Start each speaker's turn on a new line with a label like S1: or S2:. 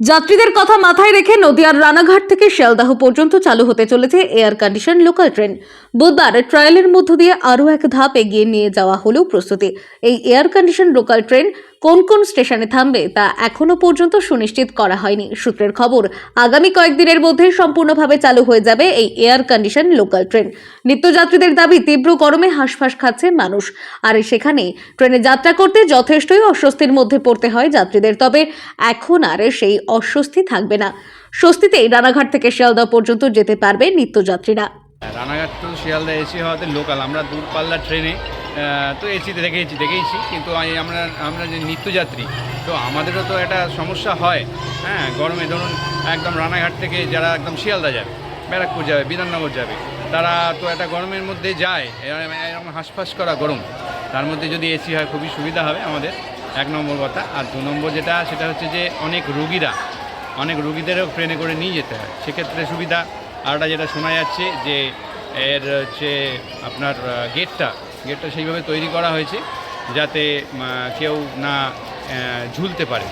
S1: যাত্রীদের কথা মাথায় রেখে নদিয়ার রানাঘাট থেকে শিয়ালদাহ পর্যন্ত চালু হতে চলেছে এয়ার কন্ডিশন লোকাল ট্রেন বুধবার ট্রায়ালের মধ্য দিয়ে আরও এক ধাপ এগিয়ে নিয়ে যাওয়া হলেও প্রস্তুতি। এই এয়ার কন্ডিশন লোকাল ট্রেন কোন কোন স্টেশনে থামবে তা এখনও পর্যন্ত সুনিশ্চিত করা হয়নি। সূত্রের খবর, আগামী কয়েকদিনের মধ্যে সম্পূর্ণভাবে চালু হয়ে যাবে এই এয়ার কন্ডিশন লোকাল ট্রেন নিত্যযাত্রীদের দাবি, তীব্র গরমে হাঁসফাঁস খাচ্ছে মানুষ। আর সেখানে ট্রেনে যাত্রা করতে যথেষ্টই অস্বস্তির মধ্যে পড়তে হয় যাত্রীদের। তবে এখন আর সেই অস্বস্তি থাকবে না। স্বস্তিতেই রানাঘাট থেকে শিয়ালদা পর্যন্ত যেতে পারবে নিত্যযাত্রীরা।
S2: রানাঘাট তো শিয়ালদা এসি হওয়াতে লোকাল আমরা দূরপাল্লার ট্রেনে তো এসিতে দেখেছি দেখেইছি কিন্তু আমরা আমরা যে নিত্যযাত্রী, তো আমাদেরও তো একটা সমস্যা হয়। হ্যাঁ গরমে ধরুন একদম রানাঘাট থেকে যারা একদম শিয়ালদা যাবে, ব্যারাকপুর যাবে, বিধাননগর যাবে, তারা তো একটা গরমের মধ্যে যায় এরকম হাঁসফাঁস করা গরম। তার মধ্যে যদি এসি হয়, খুবই সুবিধা হবে আমাদের। এক নম্বর কথা। আর দু নম্বর যেটা, সেটা হচ্ছে যে অনেক রুগীরা, অনেক রুগীদেরও ট্রেনে করে নিয়ে যেতে হয়। সেক্ষেত্রে সুবিধা আরটা যেটা শোনা যাচ্ছে যে, এর হচ্ছে আপনার গেটটা গেটটা সেইভাবে তৈরি করা হয়েছে, যাতে কেউ না ঝুলতে পারে।